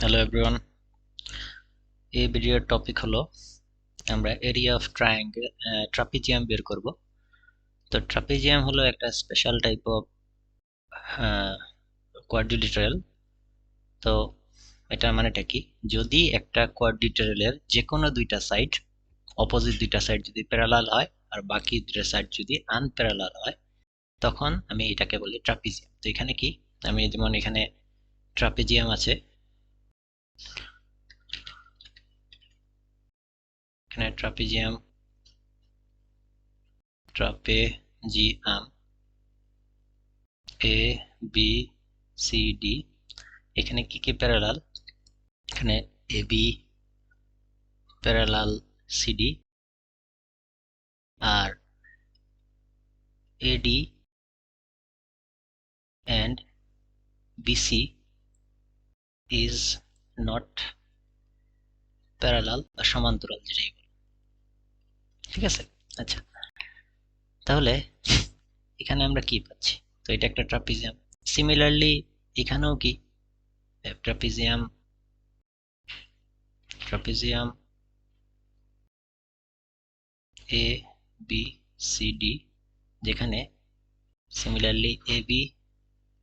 Hello everyone এই ভিডিওর topic হলো আমরা এরিয়া অফ ট্রায়াঙ্গেল ট্রাপিজিয়াম বের করব। তো ট্রাপিজিয়াম হলো একটা স্পেশাল টাইপ অফ কোয়াড্রিলিটারাল তো এটা মানেটা কি? যদি একটা কোয়াড্রিলিটারালের যে কোনো দুইটা সাইড অপোজিট দুইটা সাইড যদি প্যারালাল হয় আর বাকি দুইটা সাইড যদি আনপ্যারালাল হয়, তখন আমি এটাকে বলি ট্রাপিজিয়াম তো এখানে কি? আমি যেমন এখানে ট্রাপিজিয়াম আছে এখানে trapezium trapezium A B C D এখানে কি কি প্যারালাল এখানে A B parallel CD R AD and BC is not parallel বা সমান্তরাল, যেটাই ঠিক আছে? আচ্ছা। তাহলে এখানে আমরা কি পাচ্ছি? তো এটা একটা ট্রাপিজিয়াম। সিমিলারলি এখানেও কি? Trapezium trapezium A B C D যেখানে similarly A B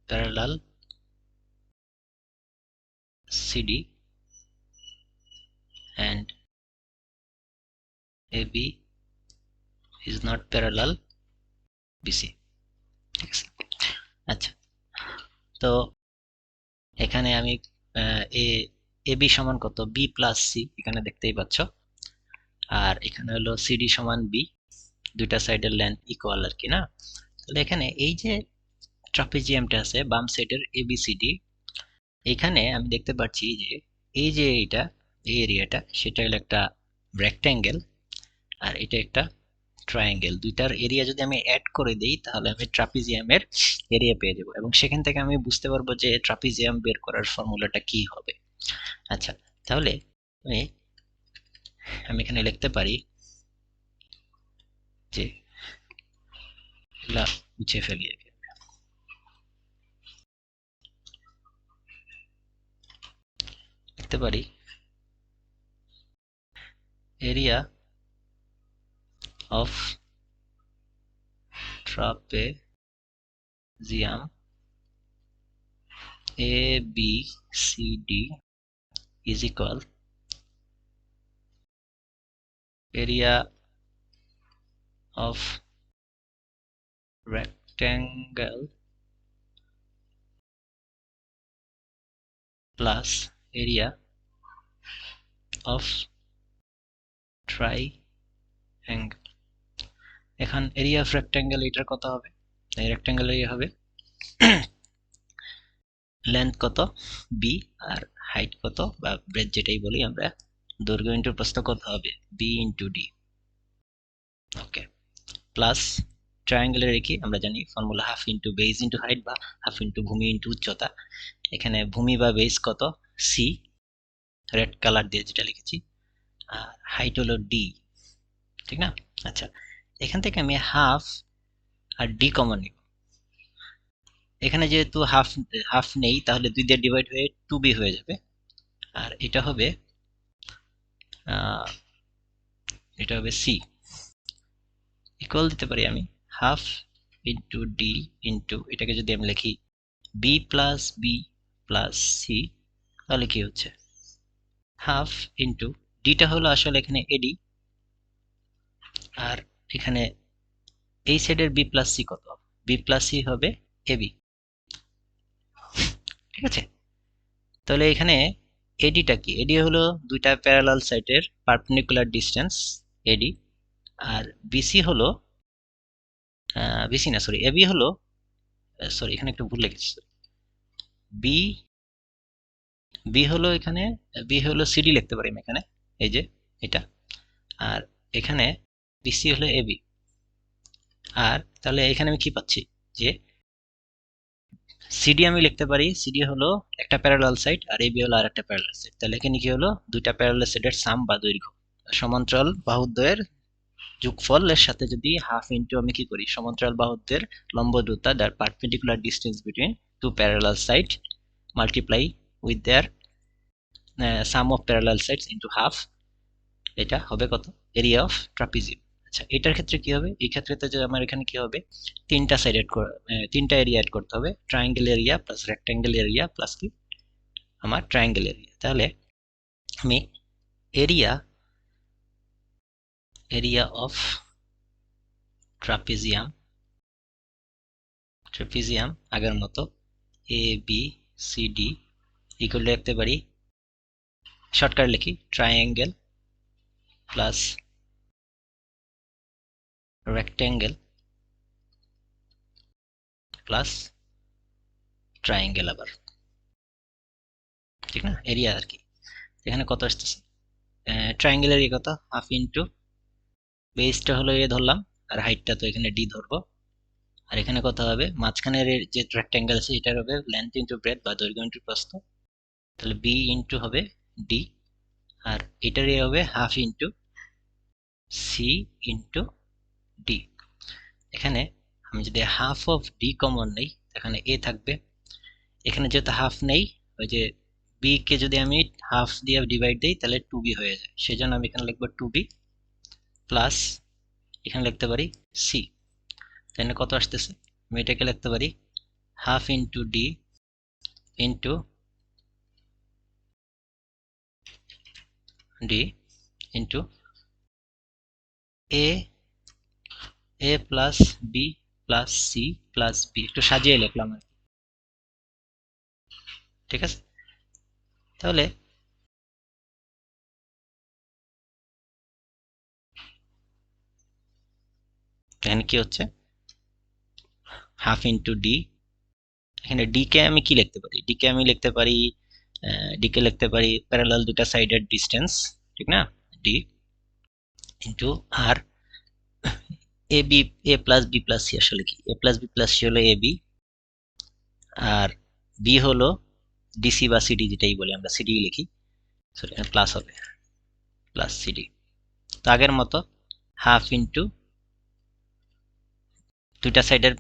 parallel and A AB is not parallel BC ঠিক আচ্ছা। তো এখানে আমি এ এ, বি সমান কত? বি প্লাস সি এখানে দেখতেই পাচ্ছ। আর এখানে হলো সিডি সমান বি দুইটা সাইডের লেন্থ ইকুয়াল আর কি, না? তাহলে এখানে এই যে ট্রাপিজিয়ামটা আছে, বাম সাইডের এবিসিডি এখানে আমি দেখতে পাচ্ছি যে এই যে এইটা, এই এরিয়াটা সেটা হলো একটা রেক্ট্যাঙ্গেল আর এটা একটা ট্রায়াঙ্গেল দুইটার এরিয়া যদি আমি অ্যাড করে দিই, তাহলে আমি ট্রাপিজিয়ামের এরিয়া পেয়ে যাব। এবং সেখান থেকে আমি বুঝতে পারব যে ট্রাপিজিয়াম বের করার ফর্মুলাটা কি হবে। আচ্ছা তাহলে আমি এখানে লিখতে পারি যে মুছে ফেলি লিখতে পারি area of trapezium ABCD is equal area of rectangle plus area of triangle. এখন এরিয়া অফ রেক্ট্যাঙ্গেল এটার কত হবে? এই রেক্ট্যাঙ্গেল এরিয়া হবে। লেন্থ কত? বি আর হাইট কত? বা ব্রেথ যেটাই বলি আমরা, দৈর্ঘ্য ইন্টু প্রস্থ কত হবে? B into D okay plus ট্রায়াঙ্গেলের কি আমরা জানি formula half into base into height বা হাফ ইন্টু ভূমি ইন্টু উচ্চতা। এখানে ভূমি বা বেস কত? সি রেড কালার দিয়ে যেটা লিখেছি। আর হাইট হলো ডি ঠিক না? আচ্ছা। এখান থেকে আমি হাফ আর ডি কমন নিব। এখানে যেহেতু হাফ হাফ নেই, তাহলে দুই দিয়ে ডিভাইড হয়ে টু বি হয়ে যাবে। আর এটা হবে এটা হবে সি ইকুয়াল দিতে পারি আমি হাফ ইন্টু ডি ইন্টু এটাকে যদি আমি লিখি B plus B plus C তাহলে কি হচ্ছে? হাফ ইন্টু ডিটা হলো আসলে এখানে এডি এখানে এই সাইডের বি প্লাস সি কত বি প্লাস সি হবে এবি ঠিক আছে? তাহলে এখানে এডিটা কি? এডি হলো দুইটা প্যারালাল সাইডের পারপেন্ডিকুলার ডিস্টেন্স এডি আর বিসি হলো বিসি না সরি এবি হলো সরি এখানে একটু ভুল লিখেছি বি বি হলো এখানে বি হলো সিডি লিখতে পারি আমি এখানে, এই যে, এটা। আর এখানে বিসি হলো এবি আর তাহলে এখানে আমি কি পাচ্ছি? যে সিডি আমি লিখতে পারি, সিডি হলো একটা প্যারালাল সাইড আর এবি হলো আর একটা প্যারালাল সাইড তাহলে এখানে কি হলো? দুইটা প্যারালাল সাইডের সাম বা দৈর্ঘ্য। সমান্তরাল বাহুদ্বয়ের যোগফলের সাথে যদি হাফ ইন্টু আমি কি করি? সমান্তরাল বাহুদ্বয়ের লম্ব দূরত্ব their perpendicular distance between two parallel side multiply with their sum of parallel sides into half এটা হবে কত? এরিয়া অফ ট্রাপিজিয়াম আচ্ছা এটার ক্ষেত্রে কি হবে? এই ক্ষেত্রে তো আমার এখানে কি হবে? তিনটা সাইড এড তিনটা এরিয়া অ্যাড করতে হবে। Triangle area plus rectangle area plus কি? আমার ট্রায়াঙ্গেল এরিয়া তাহলে আমি area area of trapezium trapezium আগের মতো A B C D equal লিখতে পারি। শর্টকাট লিখি triangle plus rectangle plus triangle আবার। ঠিক না? এরিয়া আর কি। এখানে কত আসতেছে? ট্রায়াঙ্গেল এরিয়া কত? হাফ ইন্টু বেসটা হলো এ ধরলাম, আর হাইটটা তো এখানে ডি ধরবো। আর এখানে কত হবে? মাঝখানের যে রেক্ট্যাঙ্গেল আছে, এটার হবে লেন্থ ইন্টু ব্রেথ বা দৈর্ঘ্য ইন্টু প্রস্থ। তাহলে বি ইন্টু হবে ডি আর এটার এ হবে half into C into D এখানে আমি যদি হাফ অফ ডি কমন নেই, এখানে এ থাকবে। এখানে যেহেতু হাফ নেই, ওই যে বি কে যদি আমি হাফ দিয়ে ডিভাইড দিই, তাহলে টু বি হয়ে যায়। সেজন্য আমি এখানে লিখব টু বি প্লাস এখানে লিখতে পারি সি তাহলে কত আসতেছে? আমি এটাকে লিখতে পারি half into D into D into A A plus B plus C plus B একটু সাজিয়ে লিখলাম আর ঠিক আছে? তাহলে এখানে কি হচ্ছে? হাফ ইন্টু ডি এখানে ডি কে আমি কি লিখতে পারি? ডি কে আমি লিখতে পারি ডি কে লিখতে পারি প্যারালাল দুটা সাইডের ডিস্টেন্স ঠিক না? D into R A B A plus B plus C আসলে কি? A plus B plus C হলো এ বি আর বি হলো ডিসি বা সিডি যেটাই বলি আমরা সিডি লিখি। সরি প্লাস হবে। প্লাস সিডি তো আগের মতো হাফ ইন্টু দুইটা সাইডের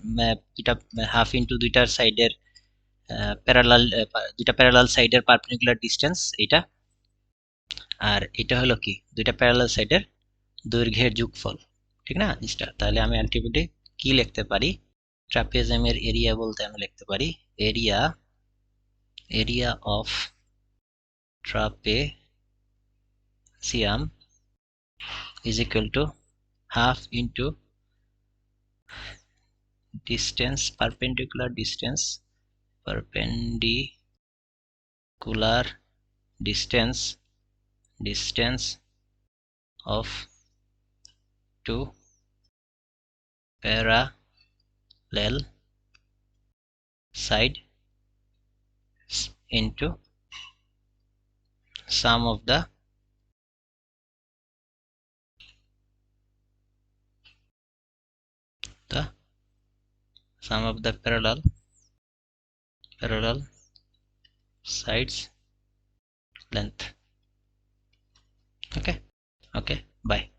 দুইটা হাফ ইন্টু দুইটার সাইডের প্যারালাল দুইটা প্যারালাল সাইডের পারপেন্ডিকুলার ডিস্টেন্স এটা আর এটা হলো কি? দুইটা প্যারালাল সাইডের দৈর্ঘ্যের যোগফল। ঠিক না? ইনস্টা তাহলে আমি অ্যান্টিবিউটি কি লিখতে পারি? ট্রাপিজমের এরিয়া বলতে আমি লিখতে পারি। Area area of trapezium is equal to half into distance perpendicular distance perpendicular distance distance of two parallel side into sum of the the sum of the parallel parallel sides length. Okay. Okay. Bye